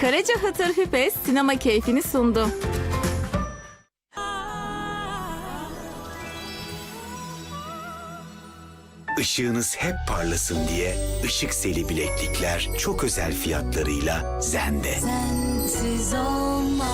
Karaca Hatır Hüpes sinema keyfini sundu. Işığınız hep parlasın diye ışık seli bileklikler çok özel fiyatlarıyla Zende. Sensiz olmaz.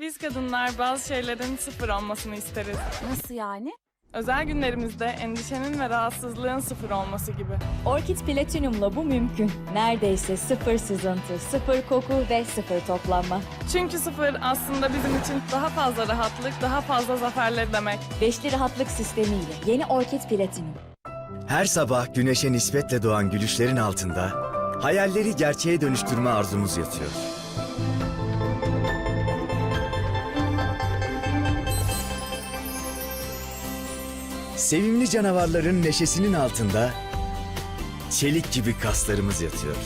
Biz kadınlar bazı şeylerin sıfır olmasını isteriz. Nasıl yani? Özel günlerimizde endişenin ve rahatsızlığın sıfır olması gibi. Orkid Platinum'la bu mümkün. Neredeyse sıfır sızıntı, sıfır koku ve sıfır toplanma. Çünkü sıfır aslında bizim için daha fazla rahatlık, daha fazla zaferler demek. Beşli rahatlık sistemiyle yeni Orkid Platinum. Her sabah güneşe nispetle doğan gülüşlerin altında hayalleri gerçeğe dönüştürme arzumuz yatıyor. Sevimli canavarların neşesinin altında çelik gibi kaslarımız yatıyor.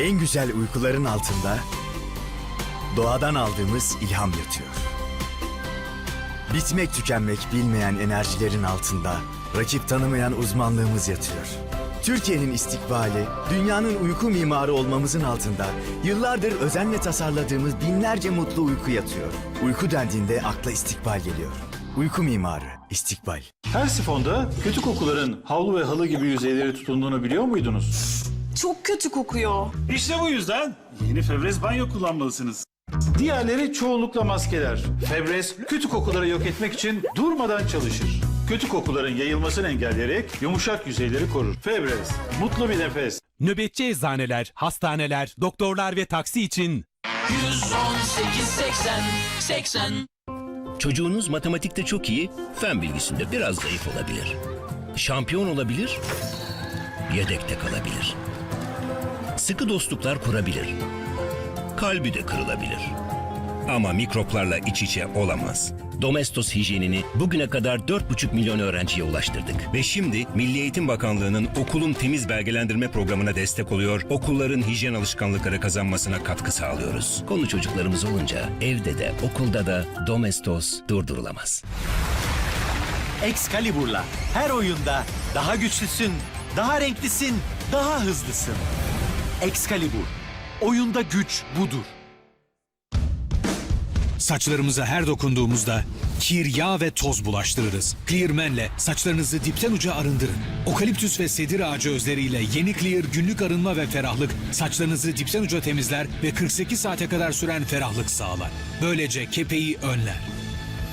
En güzel uykuların altında doğadan aldığımız ilham yatıyor. Bitmek tükenmek bilmeyen enerjilerin altında rakip tanımayan uzmanlığımız yatıyor. Türkiye'nin istikbali, dünyanın uyku mimarı olmamızın altında yıllardır özenle tasarladığımız binlerce mutlu uyku yatıyor. Uyku dendiğinde akla istikbal geliyor. Uyku mimarı, istikbal. Her sifonda kötü kokuların havlu ve halı gibi yüzeyleri tutunduğunu biliyor muydunuz? Çok kötü kokuyor. İşte bu yüzden yeni Febreze banyo kullanmalısınız. Diğerleri çoğunlukla maskeler. Febreze kötü kokuları yok etmek için durmadan çalışır. Kötü kokuların yayılmasını engelleyerek yumuşak yüzeyleri korur. Febreze, mutlu bir nefes. Nöbetçi eczaneler, hastaneler, doktorlar ve taksi için 118 80 80 Çocuğunuz matematikte çok iyi, fen bilgisinde biraz zayıf olabilir. Şampiyon olabilir, yedekte kalabilir. Sıkı dostluklar kurabilir. Kalbi de kırılabilir. Ama mikroplarla iç içe olamaz. Domestos hijyenini bugüne kadar 4,5 milyon öğrenciye ulaştırdık. Ve şimdi Milli Eğitim Bakanlığı'nın okulun temiz belgelendirme programına destek oluyor, okulların hijyen alışkanlıkları kazanmasına katkı sağlıyoruz. Konu çocuklarımız olunca evde de okulda da Domestos durdurulamaz. Excalibur'la her oyunda daha güçlüsün, daha renklisin, daha hızlısın. Excalibur. Oyunda güç budur. Saçlarımıza her dokunduğumuzda kir, yağ ve toz bulaştırırız. Clearman'le saçlarınızı dipten uca arındırın. Okaliptüs ve sedir ağacı özleriyle yeni Clear günlük arınma ve ferahlık saçlarınızı dipten uca temizler ve 48 saate kadar süren ferahlık sağlar. Böylece kepeği önler.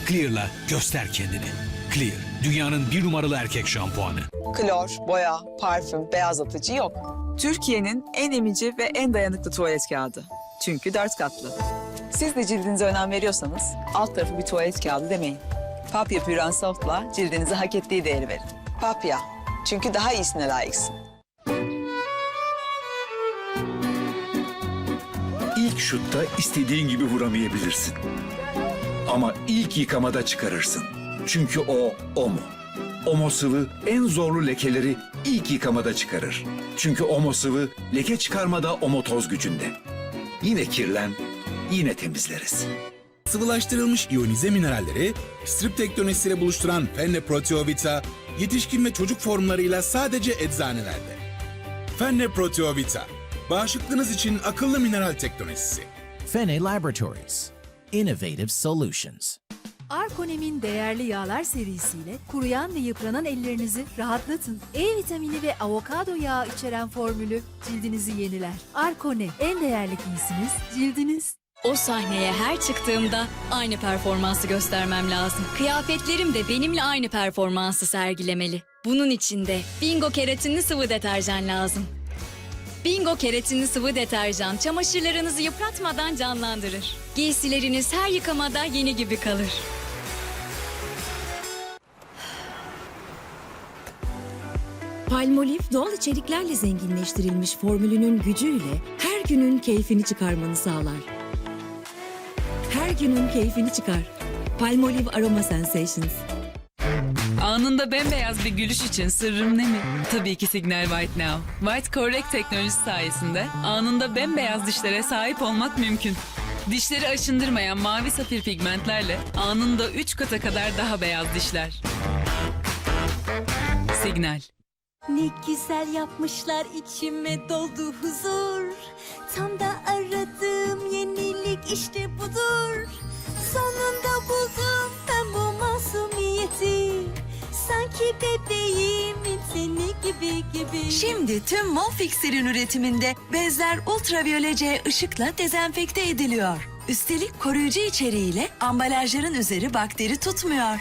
Clear'la göster kendini. Clear, dünyanın bir numaralı erkek şampuanı. Klor, boya, parfüm, beyazlatıcı yok. Türkiye'nin en emici ve en dayanıklı tuvalet kağıdı. Çünkü dört katlı. Siz de cildinize önem veriyorsanız alt tarafı bir tuvalet kağıdı demeyin. Papya Pure Soft'la cildinize hak ettiği değeri verin. Papya. Çünkü daha iyisine layıksın. İlk şutta istediğin gibi vuramayabilirsin. Ama ilk yıkamada çıkarırsın. Çünkü o Omo. Omo sıvı en zorlu lekeleri ilk yıkamada çıkarır. Çünkü Omo sıvı leke çıkarmada Omo toz gücünde. Yine kirlen, yine temizleriz. Sıvılaştırılmış iyonize mineralleri strip tektonesiyle buluşturan Fenne Proteovita yetişkin ve çocuk formlarıyla sadece eczanelerde. Fenne Proteovita, bağışıklığınız için akıllı mineral tektonesisi. Fene Laboratories Innovative Solutions Arkonem'in değerli yağlar serisiyle kuruyan ve yıpranan ellerinizi rahatlatın. E vitamini ve avokado yağı içeren formülü cildinizi yeniler. Arkonem en değerli giysiniz cildiniz. O sahneye her çıktığımda aynı performansı göstermem lazım. Kıyafetlerim de benimle aynı performansı sergilemeli. Bunun için de Bingo keratinli sıvı deterjan lazım. Bingo keratinli sıvı deterjan çamaşırlarınızı yıpratmadan canlandırır. Giysileriniz her yıkamada yeni gibi kalır. Palmolive doğal içeriklerle zenginleştirilmiş formülünün gücüyle her günün keyfini çıkarmanı sağlar. Her günün keyfini çıkar. Palmolive Aroma Sensations. Anında bembeyaz bir gülüş için sırrım ne mi? Tabii ki Signal White Now. White Correct teknolojisi sayesinde anında bembeyaz dişlere sahip olmak mümkün. Dişleri aşındırmayan mavi safir pigmentlerle anında 3 kata kadar daha beyaz dişler. Signal. Ne güzel yapmışlar içime doldu huzur. Tam da aradığım yenilik işte budur. Sonunda buldum ben bu masumiyeti. Sanki bebeğimin seni gibi gibi. Şimdi tüm Molfix'lerin üretiminde bezler ultraviyole C ışıkla dezenfekte ediliyor. Üstelik koruyucu içeriğiyle ambalajların üzeri bakteri tutmuyor.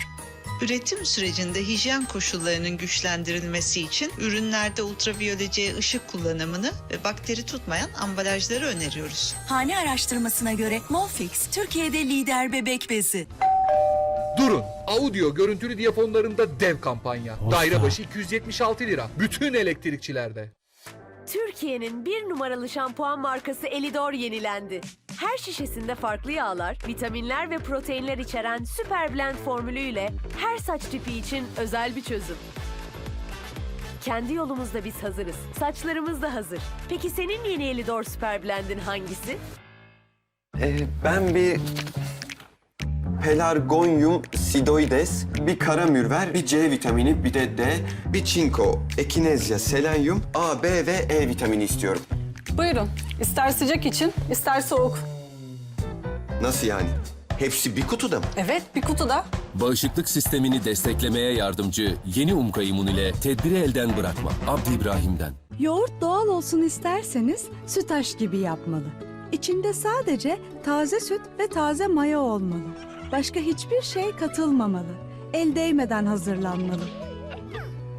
Üretim sürecinde hijyen koşullarının güçlendirilmesi için ürünlerde ultraviyole C ışık kullanımını ve bakteri tutmayan ambalajları öneriyoruz. Hane araştırmasına göre Molfix Türkiye'de lider bebek bezi. Durun. Audio görüntülü diyafonlarında dev kampanya. Daire başı 276 lira. Bütün elektrikçilerde. Türkiye'nin bir numaralı şampuan markası Elidor yenilendi. Her şişesinde farklı yağlar, vitaminler ve proteinler içeren Super Blend formülüyle her saç tipi için özel bir çözüm. Kendi yolumuzda biz hazırız. Saçlarımız da hazır. Peki senin yeni Elidor Super Blend'in hangisi? ben bir Pelargonium sidoides, bir karamürver, bir C vitamini, bir de D, bir çinko, ekinezya, selenyum, A, B ve E vitamini istiyorum. Buyurun. İster sıcak için, ister soğuk. Nasıl yani? Hepsi bir kutuda mı? Evet, bir kutuda. Bağışıklık sistemini desteklemeye yardımcı yeni Umka İmmun ile tedbiri elden bırakma. Abdi İbrahim'den. Yoğurt doğal olsun isterseniz sütaş gibi yapmalı. İçinde sadece taze süt ve taze maya olmalı. Başka hiçbir şey katılmamalı. El değmeden hazırlanmalı.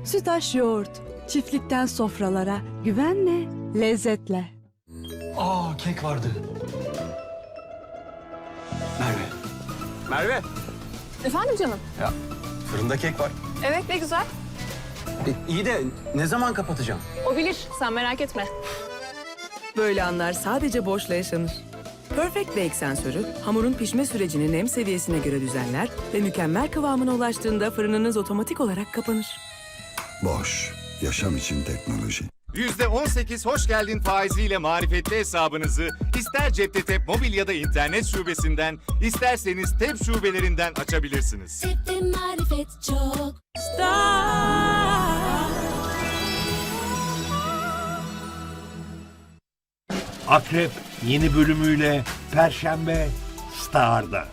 Sütaş yoğurt. Çiftlikten sofralara güvenle, lezzetle. Aa kek vardı. Merve. Merve. Efendim canım? Ya fırında kek var. Evet, ne güzel. iyi de ne zaman kapatacağım? O bilir, sen merak etme. Böyle anlar sadece borçla yaşanır. Perfect Bake sensörü hamurun pişme sürecini nem seviyesine göre düzenler ve mükemmel kıvamına ulaştığında fırınınız otomatik olarak kapanır. Boş. Yaşam için teknoloji. %18 hoş geldin faiziyle marifetli hesabınızı ister cepte tep mobil ya da internet şubesinden isterseniz tep şubelerinden açabilirsiniz. marifet çok. Akrep yeni bölümüyle Perşembe Star'da.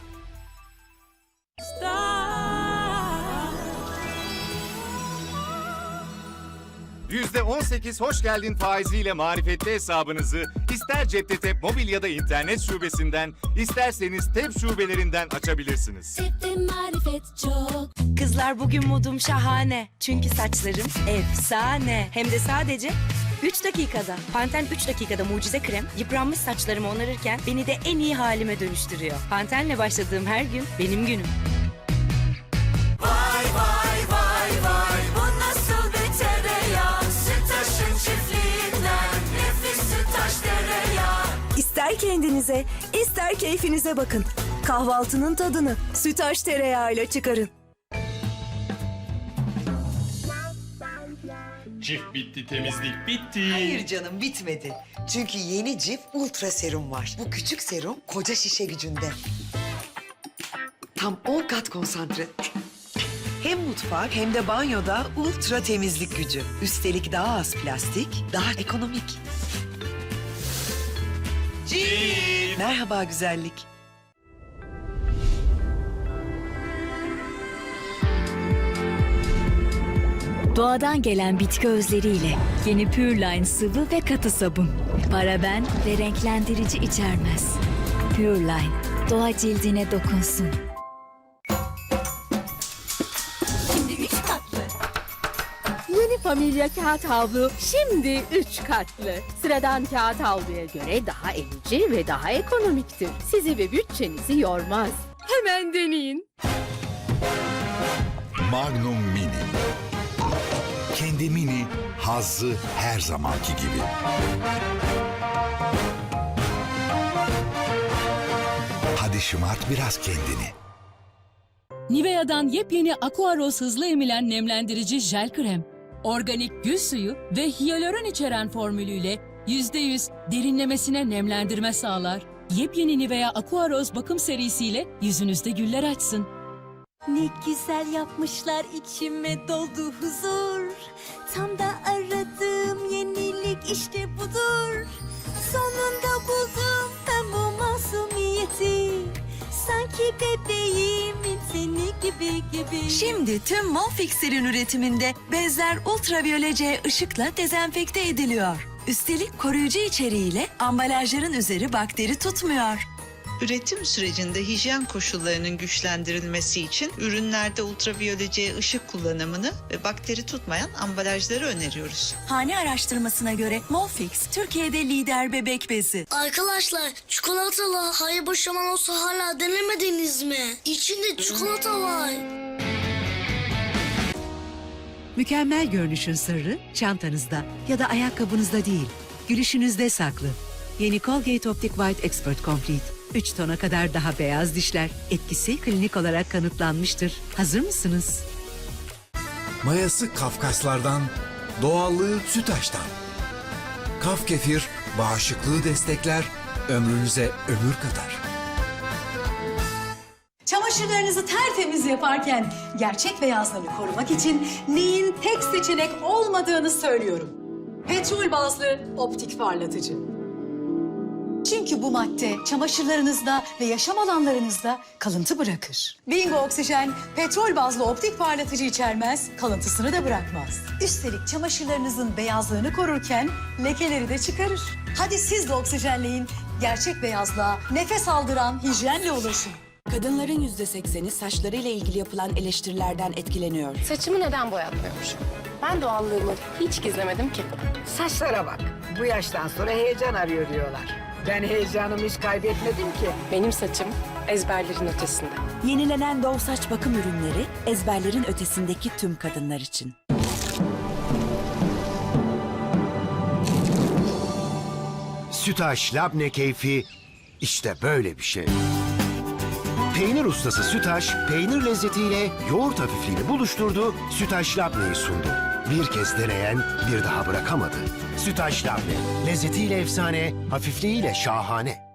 %18 hoş geldin faiziyle marifetli hesabınızı ister cepte tep mobil ya da internet şubesinden isterseniz tep şubelerinden açabilirsiniz. marifet çok. Kızlar bugün modum şahane. Çünkü saçlarım efsane. Hem de sadece 3 dakikada. Panten 3 dakikada mucize krem yıpranmış saçlarımı onarırken beni de en iyi halime dönüştürüyor. Pantenle başladığım her gün benim günüm. İster kendinize, ister keyfinize bakın. Kahvaltının tadını sütaş tereyağıyla çıkarın. Çift bitti, temizlik bitti. Hayır canım bitmedi. Çünkü yeni Cif Ultra Serum var. Bu küçük serum koca şişe gücünde. Tam 10 kat konsantre. Hem mutfak hem de banyoda ultra temizlik gücü. Üstelik daha az plastik, daha ekonomik. Cif! Merhaba güzellik. Doğadan gelen bitki özleriyle yeni Pureline sıvı ve katı sabun. Paraben ve renklendirici içermez. Pureline, doğa cildine dokunsun. Familya kağıt havlu şimdi 3 katlı. Sıradan kağıt havluya göre daha emici ve daha ekonomiktir. Sizi ve bütçenizi yormaz. Hemen deneyin. Magnum Mini. Kendi mini hazzı her zamanki gibi. Hadi şımart biraz kendini. Nivea'dan yepyeni Aquaros hızlı emilen nemlendirici jel krem. Organik gül suyu ve hyaluron içeren formülüyle %100 derinlemesine nemlendirme sağlar. Yepyeni Nivea Aquaros bakım serisiyle yüzünüzde güller açsın. Ne güzel yapmışlar içime doldu huzur. Tam da aradığım yenilik işte budur. Sonunda buldum ben bu masumiyeti. Sanki bebeğimin seni gibi gibi. Şimdi tüm Monfix'lerin üretiminde bezler ultraviyole C ışıkla dezenfekte ediliyor. Üstelik koruyucu içeriğiyle ambalajların üzeri bakteri tutmuyor. Üretim sürecinde hijyen koşullarının güçlendirilmesi için ürünlerde ultraviyole C ışık kullanımını ve bakteri tutmayan ambalajları öneriyoruz. Hane araştırmasına göre Monfix Türkiye'de lider bebek bezi. Arkadaşlar çikolatalı hayır şamanosu hala denemediniz mi? İçinde çikolata var. Mükemmel görünüşün sırrı çantanızda ya da ayakkabınızda değil, gülüşünüzde saklı. Yeni Colgate Optic White Expert Complete. 3 tona kadar daha beyaz dişler. Etkisi klinik olarak kanıtlanmıştır. Hazır mısınız? Mayası Kafkaslardan, doğallığı Sütaş'tan. Kaf kefir bağışıklığı destekler, ömrünüze ömür kadar. Çamaşırlarınızı tertemiz yaparken gerçek beyazlarını korumak için neyin tek seçenek olmadığını söylüyorum. Petrol bazlı optik parlatıcı. Çünkü bu madde çamaşırlarınızda ve yaşam alanlarınızda kalıntı bırakır. Bingo Oksijen petrol bazlı optik parlatıcı içermez, kalıntısını da bırakmaz. Üstelik çamaşırlarınızın beyazlığını korurken lekeleri de çıkarır. Hadi siz de oksijenleyin, gerçek beyazlığa nefes aldıran hijyenle ulaşın. Kadınların yüzde sekseni saçlarıyla ilgili yapılan eleştirilerden etkileniyor. Saçımı neden boyatmıyormuşum? Ben doğallığımı hiç gizlemedim ki. Saçlara bak. Bu yaştan sonra heyecan arıyor diyorlar. Ben heyecanımı hiç kaybetmedim ki. Benim saçım ezberlerin ötesinde. Yenilenen Dove saç bakım ürünleri ezberlerin ötesindeki tüm kadınlar için. Sütaş labne keyfi işte böyle bir şey. Peynir ustası Sütaş, peynir lezzetiyle yoğurt hafifliğini buluşturdu, Sütaş labneyi sundu. Bir kez deneyen bir daha bırakamadı. Sütaş labne, lezzetiyle efsane, hafifliğiyle şahane.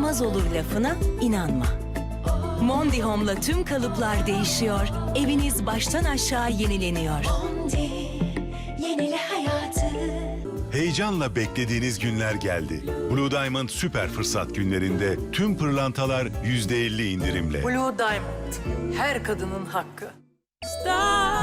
Ulaşılmaz olur lafına inanma. Mondi Home'la tüm kalıplar değişiyor. Eviniz baştan aşağı yenileniyor. Yenile hayatı. Heyecanla beklediğiniz günler geldi. Blue Diamond süper fırsat günlerinde tüm pırlantalar %50 indirimle. Blue Diamond. Her kadının hakkı. Star.